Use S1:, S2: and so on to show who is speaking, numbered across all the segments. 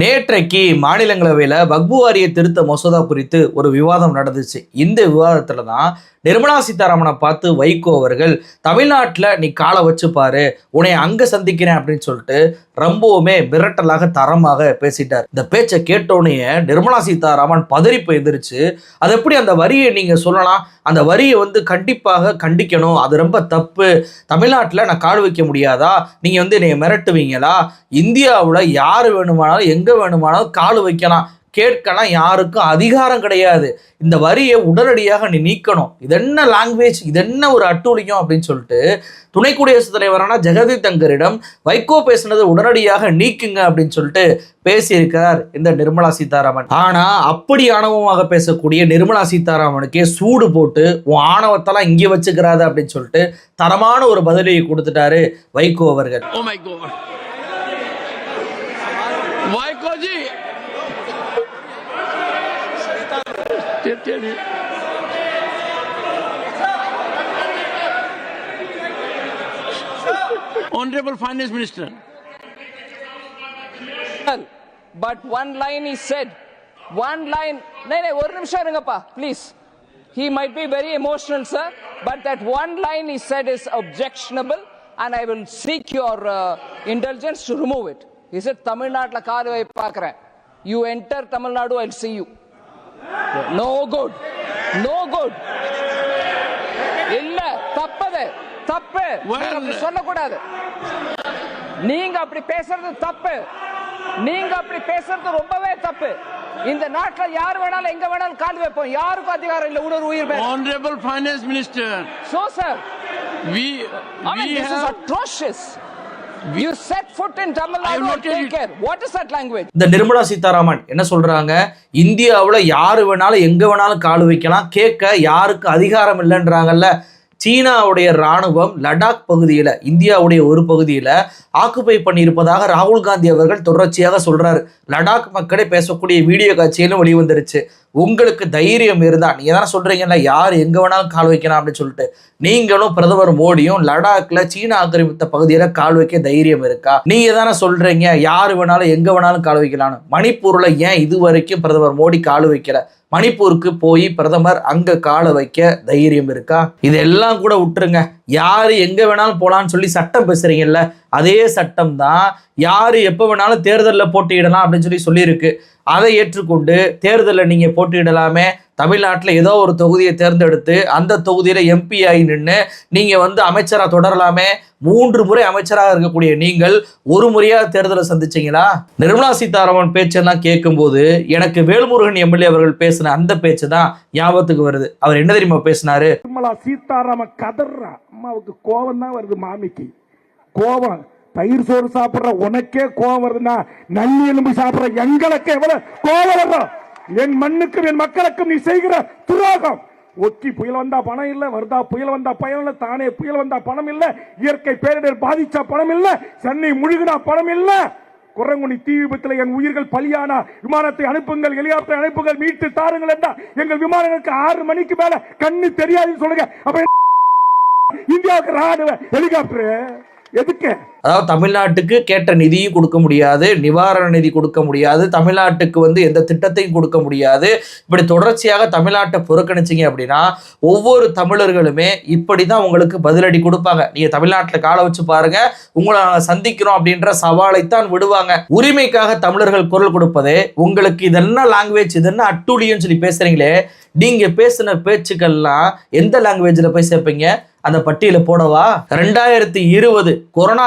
S1: நேற்றைக்கு மாநிலங்களவையில் வக்பு வாரிய திருத்த மசோதா குறித்து ஒரு விவாதம் நடந்துச்சு. இந்த விவாதத்தில் தான் நிர்மலா சீதாராமனை பார்த்து வைகோ அவர்கள் தமிழ்நாட்டில் நீ காலை வச்சு பாரு உன்னை அங்கே சந்திக்கிறேன் அப்படின்னு சொல்லிட்டு ரொம்பவுமே மிரட்டலாக தரமாக பேசிட்டார். இந்த பேச்சை கேட்டோடனே நிர்மலா சீதாராமன் பதறி போயிருந்துருச்சு அது எப்படி அந்த வரியை நீங்கள் சொல்லலாம்? அந்த வரியை வந்து கண்டிப்பாக கண்டிக்கணும். அது ரொம்ப தப்பு. தமிழ்நாட்டில் நான் கால் வைக்க முடியாதா? நீங்கள் வந்து என்னை மிரட்டுவீங்களா? இந்தியாவில் யார் வேணுமானாலும் எங்கே வேணுமானாலும் கால் வைக்கலாம். கேட்கலாம் யாருக்கும் அதிகாரம் கிடையாது. இந்த வரியை உடனடியாக நீ நீக்கணும். இது என்ன லாங்குவேஜ் இது என்ன ஒரு அட்டூழியம் அப்படின்னு சொல்லிட்டு துணை குடியரசுத் தலைவரான ஜெகதீப் தங்கரிடம் வைகோ பேசினது உடனடியாக நீக்குங்க அப்படின்னு சொல்லிட்டு பேசியிருக்கிறார் இந்த நிர்மலா சீதாராமன். ஆனா அப்படி ஆணவமாக பேசக்கூடிய நிர்மலா சீதாராமனுக்கே சூடு போட்டு உன் ஆணவத்தெல்லாம் இங்கே வச்சுக்கிறாத அப்படின்னு சொல்லிட்டு தரமான ஒரு பதிலையை கொடுத்துட்டாரு வைகோ அவர்கள்.
S2: Oh Honorable Finance Minister.
S3: But one line he said, one line, please. He might be very emotional, sir, but that one line he said is objectionable, and I will seek your uh, indulgence to remove it. He said, Tamil Nadu, you enter Tamil Nadu, I'll see you. No good. No good. இல்ல தப்பது. தப்பு. சொல்லக்கூடாது. நீங்க அப்படி பேசுறது தப்பு. நீங்க அப்படி பேசுறது ரொம்பவே தப்பு. இந்த நாட்டுல யார் வேணாலும் எங்க வேணாலும் கால் வைப்போம். யாருக்கும் அதிகாரம் இல்ல. உணர்வு உயிர்
S2: Honorable Finance Minister.
S3: So sir
S2: We,
S3: I mean
S2: we
S3: is atrocious. You set foot in Tamil
S2: I
S3: Nadu
S2: will
S3: and
S2: tell
S3: take
S2: you-
S3: care. What is that language?
S1: இந்த நிர்மலா சீதாராமன் என்ன சொல்றாங்க? இந்தியாவில் யாரு வேணாலும் எங்க வேணாலும் கால் வைக்கலாம். கேட்க யாருக்கு அதிகாரம் இல்லைன்றாங்கல்ல? சீனாவுடைய ராணுவம் லடாக் பகுதியில் இந்தியாவுடைய ஒரு பகுதியில் ஆக்குபை பண்ணியிருப்பதாக ராகுல் காந்தி அவர்கள் தொடர்ச்சியாக சொல்கிறார் லடாக் மக்களே பேசக்கூடிய வீடியோ காட்சியிலும் வெளிவந்துருச்சு. உங்களுக்கு தைரியம் இருந்தால் நீங்கள் தானே சொல்கிறீங்கல்ல யார் எங்கே வேணாலும் கால் வைக்கலாம் அப்படின்னு சொல்லிட்டு. நீங்களும் பிரதமர் மோடியும் லடாக்ல சீனா ஆக்கிரமித்த பகுதியில் கால் வைக்க தைரியம் இருக்கா? நீங்கள் தானே சொல்கிறீங்க யார் வேணாலும் எங்கே வேணாலும் கால் வைக்கலாம்னு. மணிப்பூரில் ஏன் இது வரைக்கும் பிரதமர் மோடி கால் வைக்கல? மணிப்பூருக்கு போய் பிரதமர் அங்க காலை வைக்க தைரியம் இருக்கா? இதெல்லாம் கூட விட்டுருங்க. யாரு எங்க வேணாலும் போலான்னு சொல்லி சட்டம் பேசுறீங்கல்ல அதே சட்டம் தான் யாரு எப்போ வேணாலும் தேர்தலில் போட்டியிடலாம் அப்படின்னு சொல்லி சொல்லியிருக்கு. அதை ஏற்றுக்கொண்டு தேர்தலில் நீங்கள் போட்டியிடலாமே. தமிழ்நாட்டில் ஏதோ ஒரு தொகுதியை தேர்ந்தெடுத்து அந்த தொகுதியில் எம்பி ஆகி நின்று நீங்கள் வந்து அமைச்சராக தொடரலாமே. மூன்று முறை அமைச்சராக இருக்கக்கூடிய நீங்கள் ஒரு முறையாக தேர்தலை சந்திச்சிங்களா? நிர்மலா சீதாராமன் பேச்செல்லாம் கேட்கும்போது எனக்கு வேல்முருகன் எம்எல்ஏ அவர்கள் பேசின அந்த பேச்சு தான் ஞாபகத்துக்கு வருது. அவர் என்ன தெரியுமா பேசினாரு?
S4: நிர்மலா சீதாராமன் கதர்றா அம்மாவுக்கு கோபம் தான் வருது மாமிக்கு. கோபம் தயிர் சோறு சாப்பிடுற உனக்கே கோவம் வருதுன்னா நல்லி எலும்பு சாப்பிடுற எங்களுக்கு எவ்வளவு கோவம் வரும் என் மண்ணுக்கும் என் மக்களுக்கும் நீ செய்கிற துரோகம். ஒக்கி புயல் வந்தா பணம் இல்ல வருதா புயல் வந்தா பயன் இல்ல தானே புயல் வந்தா பணம் இல்ல இயற்கை பேரிடர் பாதிச்சா பணம் இல்ல சென்னை முழுகினா பணம் இல்ல. குரங்குனி தீ விபத்தில் என் உயிர்கள் பலியானா? விமானத்தை அனுப்புங்கள் ஹெலிகாப்டர் அனுப்புங்கள் மீட்டு தாருங்கள் என்றா? எங்கள் விமானங்களுக்கு ஆறு மணிக்கு மேல கண்ணு தெரியாதுன்னு சொல்லுங்க. அப்ப இந்தியாவுக்கு ராணுவ ஹெலிகாப்டர். எதுக்கு?
S1: அதாவது தமிழ்நாட்டுக்கு கேட்ட நிதியும் கொடுக்க முடியாது நிவாரண நிதி கொடுக்க முடியாது தமிழ்நாட்டுக்கு வந்து எந்த திட்டத்தையும் கொடுக்க முடியாது. இப்படி தொடர்ச்சியாக தமிழ்நாட்டை புறக்கணிச்சிங்க அப்படின்னா ஒவ்வொரு தமிழர்களுமே இப்படி தான் உங்களுக்கு பதிலடி கொடுப்பாங்க. நீங்கள் தமிழ்நாட்டில் காலை வச்சு பாருங்க உங்களை நாங்கள் சந்திக்கிறோம் அப்படின்ற சவாலைத்தான் விடுவாங்க. உரிமைக்காக தமிழர்கள் குரல் கொடுப்பதே உங்களுக்கு இது என்ன லாங்குவேஜ் இது என்ன அட்டூழியம்னு சொல்லி பேசுறீங்களே நீங்க பேசின பேச்சுக்கள்லாம் எந்த லாங்குவேஜில் போய் சேர்ப்பீங்க? அந்த பட்டியலை போடவா? ரெண்டாயிரத்தி இருபது கொரோனா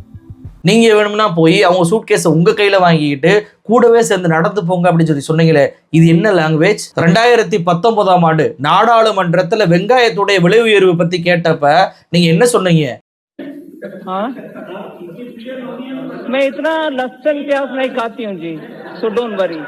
S1: நீங்க வேணும்னா போய் அவங்க சூட்கேஸை உங்க கையில வாங்கிக்கிட்டு கூடவே சேர்ந்து நடந்து போங்க அப்படின்னு சொல்லி சொன்னீங்களே இது என்ன லாங்குவேஜ் ரெண்டாயிரத்தி பத்தொன்பதாம் ஆண்டு நாடாளுமன்றத்துல வெங்காயத்துடைய விலை உயர்வு பத்தி கேட்டப்ப நீங்க என்ன சொன்னீங்க
S5: हाँ मैं इतना लहसुन प्याज नहीं खाती हूँ जी सो डोंट वरी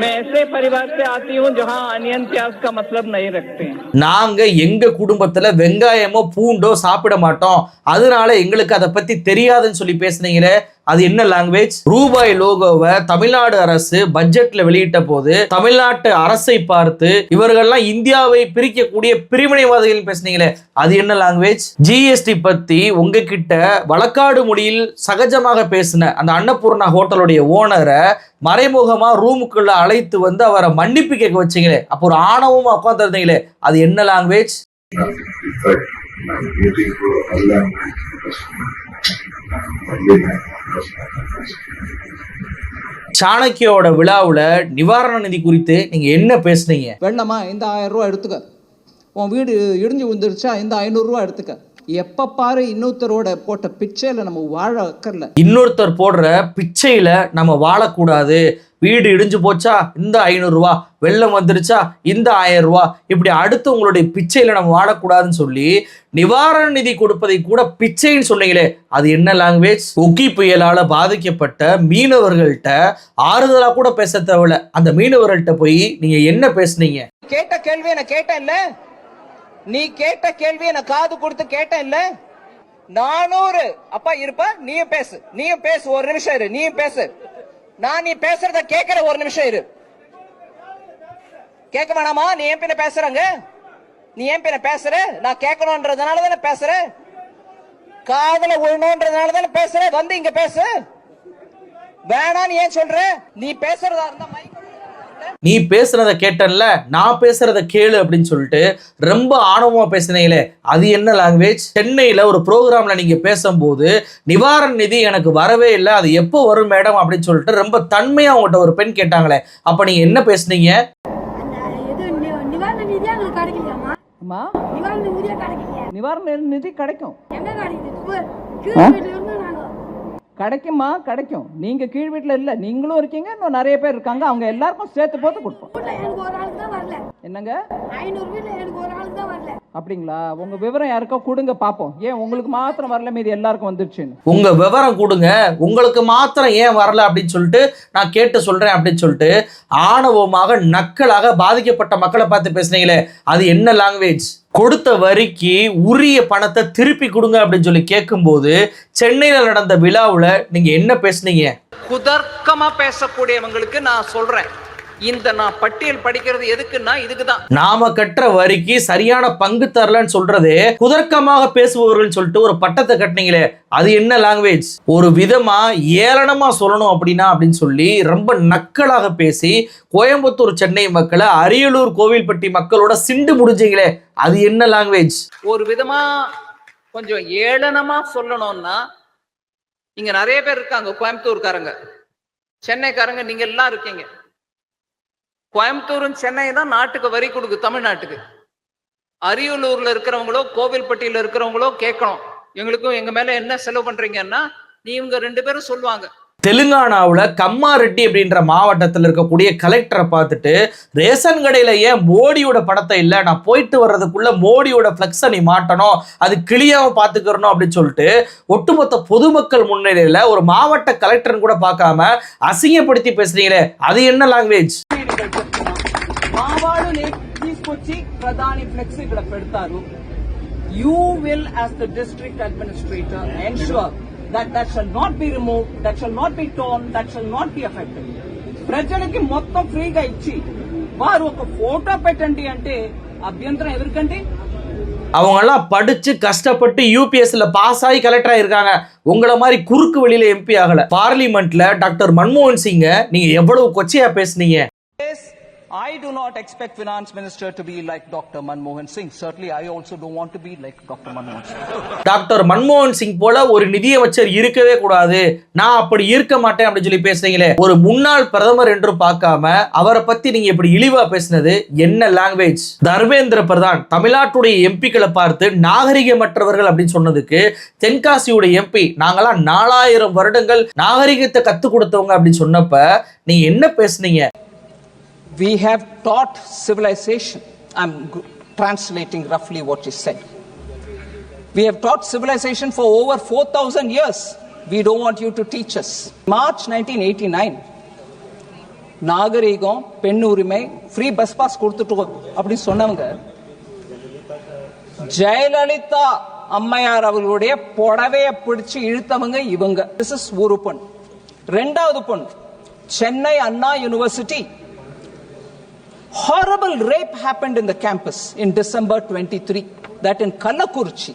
S5: मैं ऐसे परिवार से आती हूँ जहाँ अनियन प्याज का मतलब नहीं रखते हैं
S1: நாங்க எங்க குடும்பத்துல வெங்காயமோ பூண்டோ சாப்பிட மாட்டோம் அதனால எங்களுக்கு அதை பத்தி தெரியாதுன்னு சொல்லி பேசுனீங்களே அது என்ன லாங்குவேஜ் ரூபாய் லோகோவை தமிழ்நாடு அரசு பட்ஜெட்ல வெளியிட்ட போது தமிழ்நாட்டு அரசை பார்த்து இவர்கள்லாம் இந்தியாவை பிரிக்கக்கூடிய பிரிவினைவாதிகள் பேசுனீங்களே அது என்ன லாங்குவேஜ் ஜிஎஸ்டி பத்தி உங்ககிட்ட வழக்காடு மொழியில் சகஜமாக பேசின அந்த அன்னபூர்ணா ஹோட்டலுடைய ஓனரை மறைமுகமா ரூமுக்குள்ள அழைத்து வந்து அவரை மன்னிப்பு கேட்க வச்சீங்களே அப்போ ஒரு ஆணவமா உட்காந்துருந்தீங்களே அது என்ன language
S6: In fact, for Allah
S1: சாணக்கியோட விழாவுல நிவாரண நிதி குறித்து நீங்க என்ன பேசுனீங்க?
S7: வேண்டாமா இந்த ஆயிரம் ரூபா எடுத்துக்க. உன் வீடு இடிஞ்சு விழுந்துருச்சா இந்த ஐநூறுரூவா எடுத்துக்க. எப்போ பாரு இன்னொருத்தரோட போட்ட பிச்சையில் நம்ம வாழ அக்கறல.
S1: இன்னொருத்தர் போடுற பிச்சையில நம்ம வாழக்கூடாது. வீடு இடிஞ்சு போச்சா இந்த ஐநூறு ரூபா வெள்ளம் வந்துருச்சா இந்த ஆயிரம் ரூபா இப்படி அடுத்து உங்களுடைய பிச்சையில நம்ம வாழக்கூடாதுன்னு சொல்லி நிவாரண நிதி கொடுப்பதை கூட பிச்சைன்னு சொன்னீங்களே அது என்ன லாங்குவேஜ் ஒக்கி புயலால பாதிக்கப்பட்ட மீனவர்கள்ட்ட ஆறுதலா கூட பேச தேவையில்ல. அந்த மீனவர்கள்ட்ட போய் நீங்க என்ன பேசுனீங்க?
S3: கேட்ட கேள்வியை நான் கேட்டேன் இல்ல நீ கேட்ட கேள்வியை நான் காது கொடுத்து கேட்டேன் இல்ல? நானூறு. அப்பா இருப்பா? நீயும் பேசு. நீயும் பேசு. ஒரு நிமிஷம் இரு. நீயும் பேசு. நான் நீ பேசுறத கேட்கிற ஒரு நிமிஷம் இரு. கேட்க வேணாமா? நீ ஏன் பின்ன பேசுறாங்க. நீ ஏன் பின்ன பேசுற. நான் கேட்கணும்ன்றதுனால தானே பேசுற. காதல உழணும்ன்றதுனால தானே பேசுற. வந்து இங்க பேசு. வேணான்னு ஏன் சொல்ற? நீ பேசுறதா இருந்தா
S1: நீ பேசுறத கேட்டன்ல நான் பேசுறத கேளு அப்படின்னு சொல்லிட்டு ரொம்ப ஆணவமா பேசினீங்களே அது என்ன லாங்குவேஜ் சென்னையில ஒரு ப்ரோக்ராம்ல நீங்க பேசும்போது நிவாரண நிதி எனக்கு வரவே இல்லை அது எப்போ வரும் மேடம் அப்படின்னு சொல்லிட்டு ரொம்ப தன்மையா உங்கள்கிட்ட ஒரு பெண் கேட்டாங்களே அப்ப நீங்க என்ன பேசுனீங்க?
S8: நிவாரண நிதி
S5: கிடைக்கும். கிடைக்குமா? கிடைக்கும். நீங்கள் கீழ் வீட்டில் இல்லை. நீங்களும் இருக்கீங்க. இன்னும் நிறைய பேர் இருக்காங்க. அவங்க எல்லாருக்கும் சேர்த்து போட்டு கொடுப்போம். என்னங்க?
S8: ஐநூறு வீட்டுல எனக்கு ஒரு ஆளுக்கு தான் வரல.
S5: அப்படிங்களா? உங்க விவரம் யாருக்கோ கொடுங்க பார்ப்போம் ஏன் உங்களுக்கு மாத்திரம் வரல? மீதி எல்லாருக்கும் வந்துருச்சுன்னு.
S1: உங்க விவரம் கொடுங்க. உங்களுக்கு மாத்திரம் ஏன் வரல அப்படின்னு சொல்லிட்டு நான் கேட்டு சொல்றேன் அப்படின்னு சொல்லிட்டு ஆணவமாக நக்கலாக பாதிக்கப்பட்ட மக்களை பார்த்து பேசுனீங்களே அது என்ன லாங்குவேஜ் கொடுத்த வரிக்கு உரிய பணத்தை திருப்பி கொடுங்க அப்படின்னு சொல்லி கேட்கும்போது சென்னையில நடந்த விழாவுல நீங்க என்ன பேசுனீங்க?
S5: குதர்க்கமா பேசக்கூடியவங்களுக்கு நான் சொல்றேன். இந்த நான் பட்டியல் படிக்கிறது எதுக்குன்னா இதுக்கு தான்
S1: நாம கட்டுற வரிக்கு சரியான பங்கு தரலன்னு சொல்றதே குதர்க்கமாக பேசுபவர்கள் சொல்லிட்டு ஒரு பட்டத்தை கட்டினீங்களே அது என்ன லாங்குவேஜ் ஒரு விதமா ஏளனமா சொல்லணும் அப்படின்னா அப்படின்னு சொல்லி ரொம்ப நக்கலாக பேசி கோயம்புத்தூர் சென்னை மக்களை அரியலூர் கோவில்பட்டி மக்களோட சிண்டு முடிஞ்சீங்களே அது என்ன லாங்குவேஜ்
S5: ஒரு விதமா கொஞ்சம் ஏளனமா சொல்லணும்னா இங்க நிறைய பேர் இருக்காங்க கோயம்புத்தூர்காரங்க. சென்னைக்காரங்க நீங்க எல்லாம் இருக்கீங்க. கோயம்புத்தூரும் சென்னை தான் நாட்டுக்கு வரி கொடுக்கு தமிழ்நாட்டுக்கு. அரியலூர்ல இருக்கிறவங்களோ கோவில்பட்டியில இருக்கிறவங்களோ கேட்கணும். எங்களுக்கும் எங்க மேல என்ன செலவு பண்றீங்கன்னா நீ இவங்க ரெண்டு பேரும் சொல்லுவாங்க.
S1: தெலுங்கானாவில் கம்மாரெட்டி அப்படின்ற மாவட்டத்தில் இருக்கக்கூடிய கலெக்டரை பார்த்துட்டு ரேஷன் கடையில் ஏன் மோடியோட படத்தை இல்லை? நான் போயிட்டு வர்றதுக்குள்ளே மோடியோட ஃப்ளெக்ஸை நீ மாட்டணும். அது கிளியாவை பார்த்துக்கிறணும் அப்படின்னு சொல்லிட்டு ஒட்டுமொத்த பொதுமக்கள் முன்னிலையில் ஒரு மாவட்ட கலெக்டர்னு கூட பார்க்காம அசிங்கப்படுத்தி பேசுறீங்களே அது என்ன
S5: லாங்குவேஜ் பிரதானி ఫ్లెక్స్ ఇక్కడ పెడతారు you will as the district administrator ensure that that shall not be remove that shall not be torn that shall not be affected ప్రజలకి మొత్తం ఫ్రీగా ఇచ్చి వారు ఒక ఫోటో పెట్టండి అంటే అభ్యంతరం ఎదురుకండి
S1: அவங்கெல்லாம் படிச்சு கஷ்டப்பட்டு யூபிஎஸ்ல பாஸ் ஆகி கலெக்டர் ஆயிருக்காங்க உங்களை மாதிரி குறுக்கு வழியில எம்பி ஆகல பார்லிமெண்ட்ல டாக்டர் மன்மோகன் சிங்க நீங்க எவ்வளவு கொச்சையா பேசுனீங்க
S5: I do not expect finance minister to be like Dr. Manmohan Singh. Certainly, I also don't want to be like Dr. Manmohan Singh.
S1: Doctor மன்மோகன் சிங் போல ஒரு நிதியமைச்சர் இருக்கவே கூடாது நான் அப்படி இருக்க மாட்டேன் அப்படின்னு சொல்லி பேசுறீங்களே ஒரு முன்னாள் பிரதமர் என்று பார்க்காம அவரை பத்தி நீங்க இப்படி இழிவா பேசினது என்ன லாங்குவேஜ் தர்மேந்திர பிரதான் தமிழ்நாட்டுடைய எம்பிக்களை பார்த்து நாகரிகமற்றவர்கள் அப்படின்னு சொன்னதுக்கு தென்காசியுடைய எம்பி நாங்களாம் நாலாயிரம் வருடங்கள் நாகரிகத்தை கத்து கொடுத்தவங்க அப்படின்னு சொன்னப்ப நீங்க என்ன பேசுனீங்க
S5: We have taught civilization. I'm g- translating roughly what you said. We have taught civilization for over 4,000 years. We don't want you to teach us. March 1989, நாகரீகம் பெண் உரிமை ஃப்ரீ பஸ் பாஸ் கொடுத்துட்டு அப்படி சொன்னவங்க ஜெயலலிதா அம்மையார் அவர்களுடைய புடவைய பிடிச்சு இழுத்தவங்க இவங்க திஸ் இஸ் ஒரு பொண் ரெண்டாவது பொண் சென்னை அண்ணா university horrible rape happened in the campus in December 23 that in Kallakurichi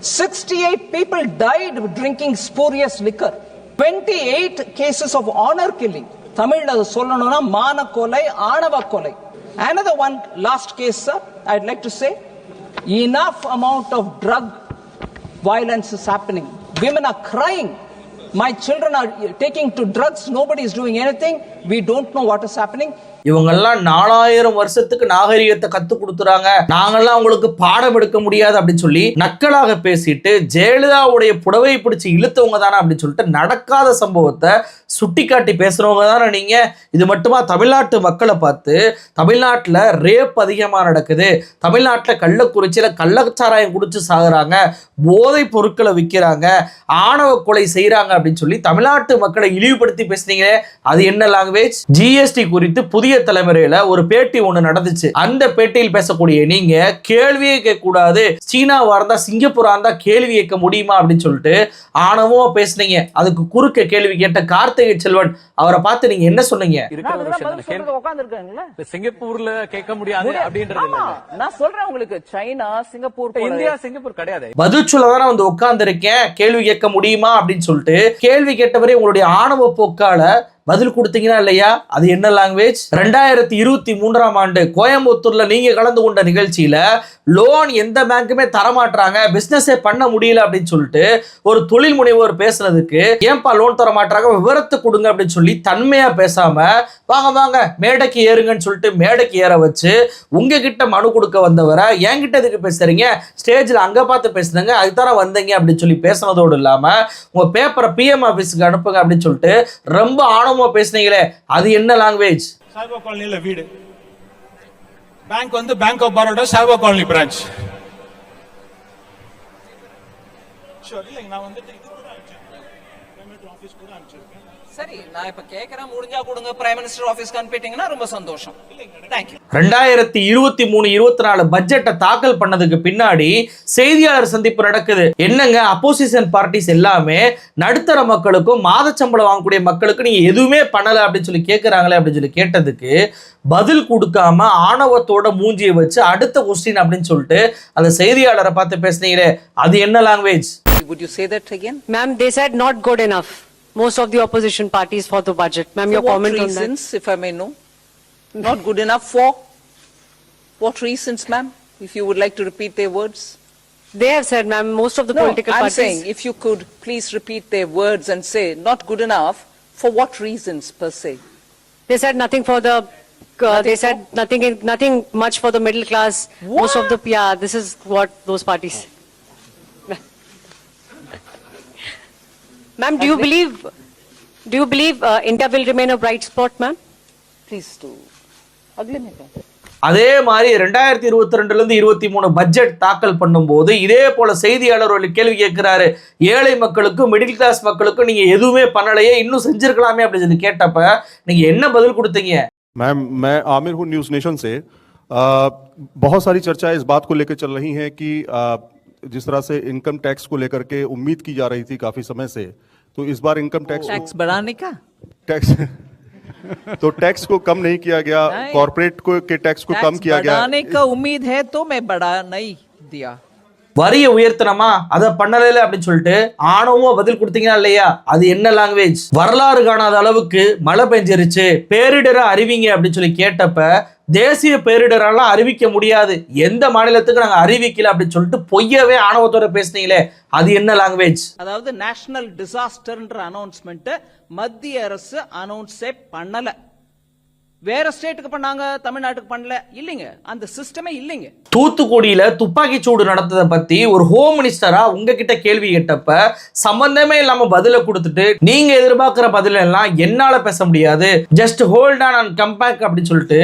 S5: 68 people died drinking spurious liquor 28 cases of honor killing தமிழ்ல அது சொல்லணும்னா மான கொலை ஆணவ கொலை another one last case sir i'd like to say enough amount of drug violence is happening women are crying my children are taking to drugs nobody is doing anything we don't know what is happening
S1: இவங்கெல்லாம் நாலாயிரம் வருஷத்துக்கு நாகரிகத்தை கத்து கொடுத்துறாங்க. நாங்கெல்லாம் உங்களுக்கு பாடம் எடுக்க முடியாது அப்படின்னு சொல்லி நக்கலாக பேசிட்டு ஜெயலலிதாவுடைய புடவை பிடிச்சி இழுத்தவங்க தானே அப்படின்னு சொல்லிட்டு நடக்காத சம்பவத்தை சுட்டிக்காட்டி பேசுறவங்க தானே நீங்க. இது மட்டுமா தமிழ்நாட்டு மக்களை பார்த்து தமிழ்நாட்டில் ரேப் அதிகமாக நடக்குது. தமிழ்நாட்டில் கள்ளக்குறிச்சியில் கள்ளச்சாராயம் குடிச்சு சாகுறாங்க. போதைப் பொருட்களை விற்கிறாங்க. ஆணவ கொலை செய்கிறாங்க அப்படின்னு சொல்லி தமிழ்நாட்டு மக்களை இழிவுபடுத்தி பேசுனீங்களே. அது என்ன லாங்குவேஜ் ஜிஎஸ்டி குறித்து புதிய தலைமுறையில ஒரு பேட்டி ஒண்ணு நடந்துச்சு. அந்த பேட்டியில் பேசக்கூடிய நீங்க கேள்வியே கேட்க கூடாது சீனாவா இருந்தா சிங்கப்பூரா இருந்தா கேள்வி கேட்க முடியுமா அப்படின்னு சொல்லிட்டு ஆணவமா பேசுனீங்க. அதுக்கு குறுக்க கேள்வி கேட்ட கார்த்திகை செல்வன் அவரை பார்த்து நீங்க என்ன சொன்னீங்க?
S9: சிங்கப்பூர்ல கேட்க முடியாது அப்படின்றது இல்ல.
S5: நான் சொல்றேன் உங்களுக்கு. சைனா சிங்கப்பூர்
S9: இந்தியா சிங்கப்பூர் கிடையாது.
S1: பதில் சொல்ல தானே வந்து உட்கார்ந்துருக்கேன். கேள்வி கேட்க முடியுமா அப்படின்னு சொல்லிட்டு கேள்வி கேட்டவரே உங்களுடைய ஆணவ போக்கால பதில் கொடுத்தீங்கன்னா இல்லையா? அது என்ன லாங்குவேஜ் ரெண்டாயிரத்தி இருபத்தி மூன்றாம் ஆண்டு கோயம்புத்தூர்ல நீங்க கலந்து கொண்ட நிகழ்ச்சியில லோன் எந்த பேங்க்குமே தரமாட்டாங்க பிசினஸே பண்ண முடியல அப்படின்னு சொல்லிட்டு ஒரு தொழில் முனைவோர் பேசுனதுக்கு ஏன்பா லோன் தர மாட்டாங்க விவரத்தை கொடுங்க அப்படின்னு சொல்லி தன்மையா பேசாம வாங்க வாங்க மேடைக்கு ஏறுங்கன்னு சொல்லிட்டு மேடைக்கு ஏற வச்சு உங்ககிட்ட மனு கொடுக்க வந்தவரை என்கிட்ட எதுக்கு பேசுறீங்க? ஸ்டேஜில் அங்கே பார்த்து பேசுனங்க அதுதானே வந்தீங்க அப்படின்னு சொல்லி பேசுனதோடு இல்லாமல் உங்கள் பேப்பரை பிஎம் ஆஃபீஸுக்கு அனுப்புங்க அப்படின்னு சொல்லிட்டு ரொம்ப ஆணவமாக பேசுனீங்களே அது என்ன லாங்குவேஜ்
S10: சாய்பா காலனியில வீடு. பேங்க் வந்து bank of Baroda Saiba colony branch sure இல்லைங்க நான் வந்துட்டு இது கூட அனுப்பிச்சிருக்கேன் ஆஃபீஸ் கூட அனுப்பிச்சிருக்கேன்
S5: சரி நான் இப்ப கேக்குறேன். முடிஞ்சா கொடுங்க. பிரைம் மினிஸ்டர் ஆபீஸ்க்கு அனுப்பிட்டீங்கன்னா ரொம்ப சந்தோஷம். தேங்க்யூ
S1: ரெண்டாயிரத்தி இருபத்தி மூணு இருபத்தி நாலு பட்ஜெட்டை தாக்கல் பண்ணதுக்கு பின்னாடி செய்தியாளர் சந்திப்பு நடக்குது. என்னங்க அப்போசிஷன் பார்ட்டிஸ் எல்லாமே நடுத்தர மக்களுக்கும் மாத சம்பளம் வாங்கக்கூடிய மக்களுக்கு நீங்க எதுவுமே பண்ணல அப்படின்னு சொல்லி கேட்கறாங்களே அப்படின்னு சொல்லி கேட்டதுக்கு பதில் கொடுக்காம ஆணவத்தோட மூஞ்சியை வச்சு அடுத்த கொஸ்டின் அப்படின்னு சொல்லிட்டு அந்த செய்தியாளரை பார்த்து பேசுனீங்களே அது என்ன language
S5: would you say that again?
S8: Ma'am, they said not good enough. Most of the opposition parties for the budget. Ma'am, your
S5: what
S8: comment on that?
S5: reasons if i may know not good enough for what reasons ma'am if you would like to repeat their words
S8: They have said, ma'am, most of the
S5: no
S8: political
S5: i'm
S8: parties.
S5: saying if you could please repeat their words and say not good enough for what reasons per se
S8: They said nothing for the. Uh, they said nothing, nothing much for the middle class. Most of the yeah. This is what those parties. Ma'am, do you believe? Do you believe uh, India will remain a bright spot, ma'am?
S5: please do अगले में क्या?
S1: அதே மாதிரி ரெண்டாயிரத்தி இருபத்தி ரெண்டுல இருந்து இருபத்தி மூணு பட்ஜெட் தாக்கல் பண்ணும்போது இதே போல செய்தியாளர் ஒரு கேள்வி கேட்கிறாரு ஏழை மக்களுக்கும் மிடில் கிளாஸ் மக்களுக்கும் நீங்க எதுவுமே பண்ணலையே இன்னும் செஞ்சிருக்கலாமே அப்படின்னு சொல்லி கேட்டப்ப நீங்க என்ன பதில் கொடுத்தீங்க
S6: मैम मैं आमिर हूँ न्यूज़ नेशन से आ, बहुत सारी चर्चा इस बात को लेकर चल रही हैं कि आ, जिस तरह से इनकम टैक्स को लेकर के उम्मीद की जा रही थी काफी समय से तो इस बार इनकम टैक्स
S5: टैक्स बढ़ाने का?
S6: टैक्स तो टैक्स को कम नहीं किया गया कॉर्पोरेट को के टैक्स को कम किया गया।
S5: बढ़ाने का उम्मीद है तो मैं बढ़ा नहीं दिया।
S1: வரியை உயர்த்தனமா அதை பண்ணல அப்படின்னு சொல்லிட்டு ஆணவமா பதில் கொடுத்தீங்களா இல்லையா? அது என்ன லாங்குவேஜ் வரலாறு காணாத அளவுக்கு மழை பெஞ்சிருச்சு. பேரிடரை அறிவிங்க அப்படின்னு சொல்லி கேட்டப்ப தேசிய பேரிடரெல்லாம் அறிவிக்க முடியாது. எந்த மாநிலத்துக்கு நாங்கள் அறிவிக்கல அப்படின்னு சொல்லிட்டு பொய்யவே ஆணவத்தோட பேசுனீங்களே அது என்ன லாங்குவேஜ்
S5: அதாவது நேஷனல் டிசாஸ்டர்ன்ற அனௌன்ஸ்மெண்ட்டை மத்திய அரசு அனௌன்ஸே பண்ணலை. வேற ஸ்டேட்டுக்கு பண்ணாங்க தமிழ்நாட்டுக்கு பண்ணல. இல்லைங்க. அந்த சிஸ்டமே இல்லைங்க.
S1: தூத்துக்குடியில துப்பாக்கி சூடு நடந்ததை பத்தி ஒரு ஹோம் மினிஸ்டரா உங்ககிட்ட கேள்வி கேட்டப்ப சம்பந்தமே இல்லாம பதில கொடுத்துட்டு நீங்க எதிர்பார்க்கிற பதில் எல்லாம் என்னால பேச முடியாது. Just hold on and come back அப்படின்னு சொல்லிட்டு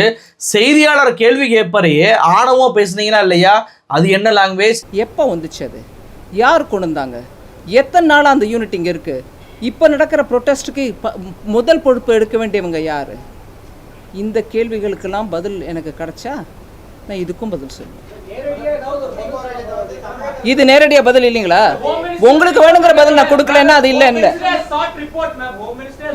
S1: செய்தியாளர் கேள்வி கேட்பறையே ஆணவம் பேசுனீங்களா இல்லையா? அது என்ன லாங்குவேஜ்
S5: எப்போ வந்துச்சு அது? யார் கொண்டு வந்தாங்க? எத்தனை நாள் அந்த யூனிட் இங்கே இருக்கு? இப்போ நடக்கிற ப்ரொட்டஸ்ட்டுக்கு முதல் பொறுப்பு எடுக்க வேண்டியவங்க யார்? இந்த கேள்விகளுக்கெல்லாம் பதில் எனக்கு கிடைச்சா நான் இதுக்கும் பதில் சொல்லுவேன் இது நேரடியாக பதில் இல்லைங்களா? உங்களுக்கு வேணுங்கிற பதில் நான் கொடுக்கலன்னா அது இல்லை இல்லை.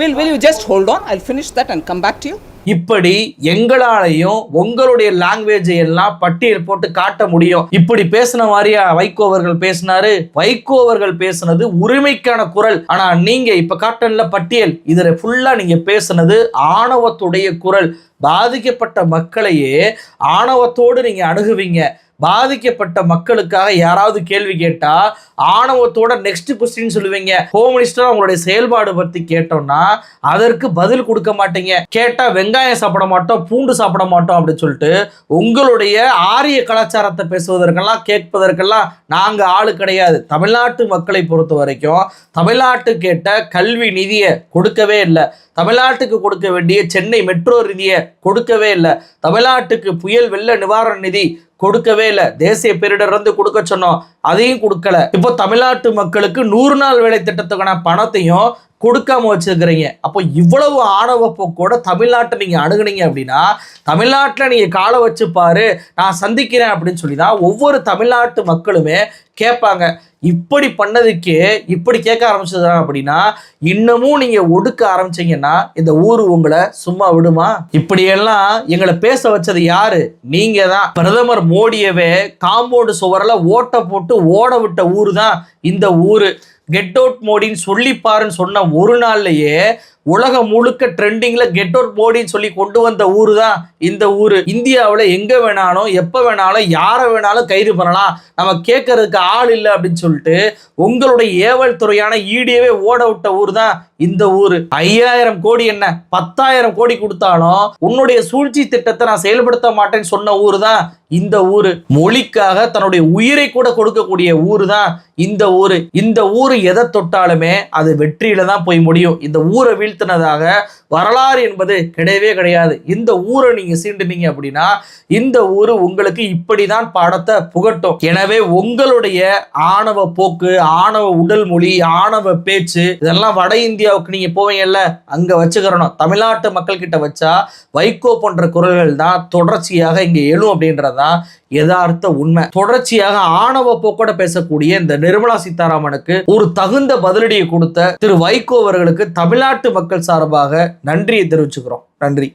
S5: Will will you just hold on I finish that and come back to you
S1: இப்படி எங்களாலையும் உங்களுடைய லாங்குவேஜை எல்லாம் பட்டியல் போட்டு காட்ட முடியும். இப்படி பேசின மாதிரியா வைகோ அவர்கள் பேசினாரு? வைகோ அவர்கள் பேசினது உரிமைக்கான குரல். ஆனா நீங்க இப்ப காட்டன்ல பட்டியல் இதுல ஃபுல்லா நீங்க பேசுனது ஆணவத்துடைய குரல். பாதிக்கப்பட்ட மக்களையே ஆணவத்தோடு நீங்க அணுகுவீங்க. பாதிக்கப்பட்ட மக்களுக்காக யாராவது கேள்வி கேட்டா ஆணவத்தோட நெக்ஸ்ட் கொஸ்டின் சொல்லுவீங்க. ஹோம் மினிஸ்டர் அவங்களுடைய செயல்பாடு பத்தி கேட்டோம்னா அதற்கு பதில் கொடுக்க மாட்டீங்க. கேட்டா வெங்காயம் சாப்பிட மாட்டோம் பூண்டு சாப்பிட மாட்டோம் அப்படின்னு சொல்லிட்டு உங்களுடைய ஆரிய கலாச்சாரத்தை பேசுவதற்கெல்லாம் கேட்பதற்கெல்லாம் நாங்க ஆளு கிடையாது. தமிழ்நாட்டு மக்களை பொறுத்த வரைக்கும் தமிழ்நாட்டு கேட்ட கல்வி நிதியை கொடுக்கவே இல்லை. தமிழ்நாட்டுக்கு கொடுக்க வேண்டிய சென்னை மெட்ரோ நிதியை கொடுக்கவே இல்லை. தமிழ்நாட்டுக்கு புயல் வெள்ள நிவாரண நிதி கொடுக்கவே இல்லை. தேசிய பேரிடர் வந்து கொடுக்க சொன்னோம். அதையும் கொடுக்கல. இப்போ தமிழ்நாட்டு மக்களுக்கு நூறு நாள் வேலை திட்டத்துக்கான பணத்தையும் கொடுக்காம வச்சுருக்கிறீங்க. அப்போ இவ்வளவு ஆணவ போக்கோட தமிழ்நாட்டை நீங்கள் அணுகுனீங்க அப்படின்னா தமிழ்நாட்டில் நீங்கள் காலை வச்சு பாரு நான் சந்திக்கிறேன் அப்படின்னு சொல்லி தான் ஒவ்வொரு தமிழ்நாட்டு மக்களுமே கேட்பாங்க. இப்படி பண்ணதுக்கே இப்படி கேட்க ஆரம்பிச்சது அப்படின்னா இன்னமும் நீங்கள் ஒடுக்க ஆரம்பிச்சீங்கன்னா இந்த ஊர் உங்களை சும்மா விடுமா? இப்படியெல்லாம் எங்களை பேச வச்சது யாரு? நீங்கள் தான். பிரதமர் மோடியவே காம்பவுண்டு சுவரில் ஓட்ட போட்டு ஓட விட்ட ஊர் தான் இந்த ஊர். கெட் அவுட் மோடின்னு சொல்லிப்பாருன்னு சொன்ன ஒரு நாள்லயே உலகம் முழுக்க ட்ரெண்டிங்ல கெட் அவுட் மோடின்னு சொல்லி கொண்டு வந்த ஊரு தான் இந்த ஊரு. இந்தியாவில் எங்க வேணாலும் எப்ப வேணாலும் யாரை வேணாலும் கைது பண்ணலாம். நம்ம கேட்கறதுக்கு ஆள் இல்லை அப்படின்னு சொல்லிட்டு உங்களுடைய ஏவல் துறையான ஈடியவே ஓட விட்ட ஊர் தான் இந்த ஊர். ஐயாயிரம் கோடி என்ன? பத்தாயிரம் கோடி கொடுத்தாலும் உன்னுடைய சூழ்ச்சி திட்டத்தை நான் செயல்படுத்த மாட்டேன்னு சொன்ன ஊர் தான் இந்த ஊர். மொழிக்காக தன்னுடைய உயிரை கூட கொடுக்கக்கூடிய ஊர் தான் இந்த ஊர். இந்த ஊர் எதை தொட்டாலுமே அது வெற்றியில தான் போய் முடியும். இந்த ஊரை வீழ்த்தினதாக வரலாறு என்பது கிடையவே கிடையாது. இந்த ஊரை நீங்க சீண்டுனீங்க அப்படின்னா இந்த ஊரு உங்களுக்கு இப்படிதான் பாடத்தை புகட்டும். எனவே உங்களுடைய ஆணவ போக்கு ஆணவ உடல் மொழி ஆணவ பேச்சு இதெல்லாம் வட இந்தியாவுக்கு நீங்க போவீங்கல்ல அங்க வச்சுக்கிறணும். தமிழ்நாட்டு மக்கள் கிட்ட வச்சா வைகோ போன்ற குரல்கள் தான் தொடர்ச்சியாக இங்க எழும் அப்படின்றதான் யதார்த்த உண்மை. தொடர்ச்சியாக ஆணவ போக்கோட பேசக்கூடிய இந்த நிர்மலா சீதாராமனுக்கு ஒரு தகுந்த பதிலடியை கொடுத்த திரு வைகோ அவர்களுக்கு தமிழ்நாட்டு மக்கள் சார்பாக நன்றியை தெரிவிச்சுக்கிறோம். நன்றி.